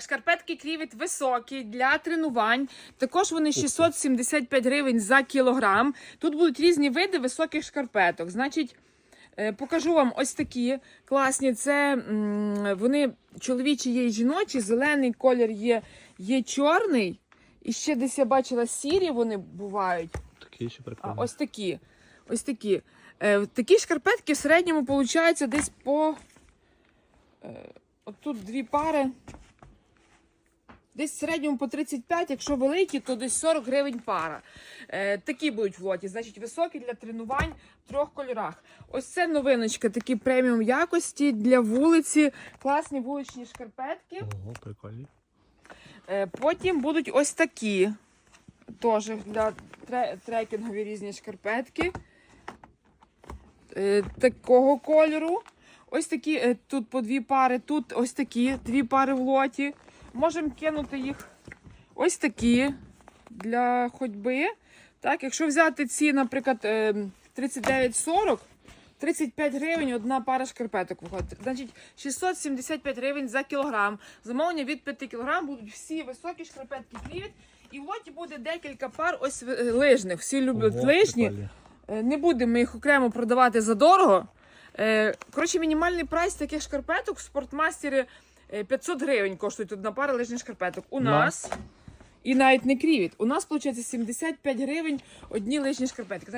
Шкарпетки крівіт високі для тренувань. Також вони 675 гривень за кілограм. Тут будуть різні види високих шкарпеток. Значить, е, покажу вам ось такі класні. Це вони чоловічі є і жіночі. Зелений колір є, є чорний. І ще десь я бачила сірі вони бувають. Такий ще А ось такі. Ось такі. Е, такі шкарпетки в середньому виходить десь по. Е, отут дві пари. Десь в середньому по 35, якщо великі, то десь 40 гривень пара. Е, такі будуть в лоті, значить високі для тренувань в трьох кольорах. Ось це новиночка, такі преміум якості для вулиці, класні вуличні шкарпетки. Ого, прикольний. Е, Потім будуть ось такі. Теж для тре- трекінгові різні шкарпетки. Е, Такого кольору. Ось такі, е, тут по дві пари, тут ось такі, дві пари в лоті. Можемо кинути їх ось такі для ходьби. Так, якщо взяти ці, наприклад, е, 39,40, 35 гривень одна пара шкарпеток виходить. Значить, 675 гривень за кілограм. Замовлення від 5 кілограм будуть всі високі шкарпетки клівіт. І в лоті буде декілька пар ось е, лижних. Всі люблять Ого, лижні. прикольний. Е, Не будемо їх окремо продавати за дорого. Е, Коротше, мінімальний прайс таких шкарпеток в спортмастері е, 500 гривень коштують одна пара лижних шкарпеток. У На. нас. І навіть не крівіт. У нас, виходить, 75 гривень одні лижні шкарпетки.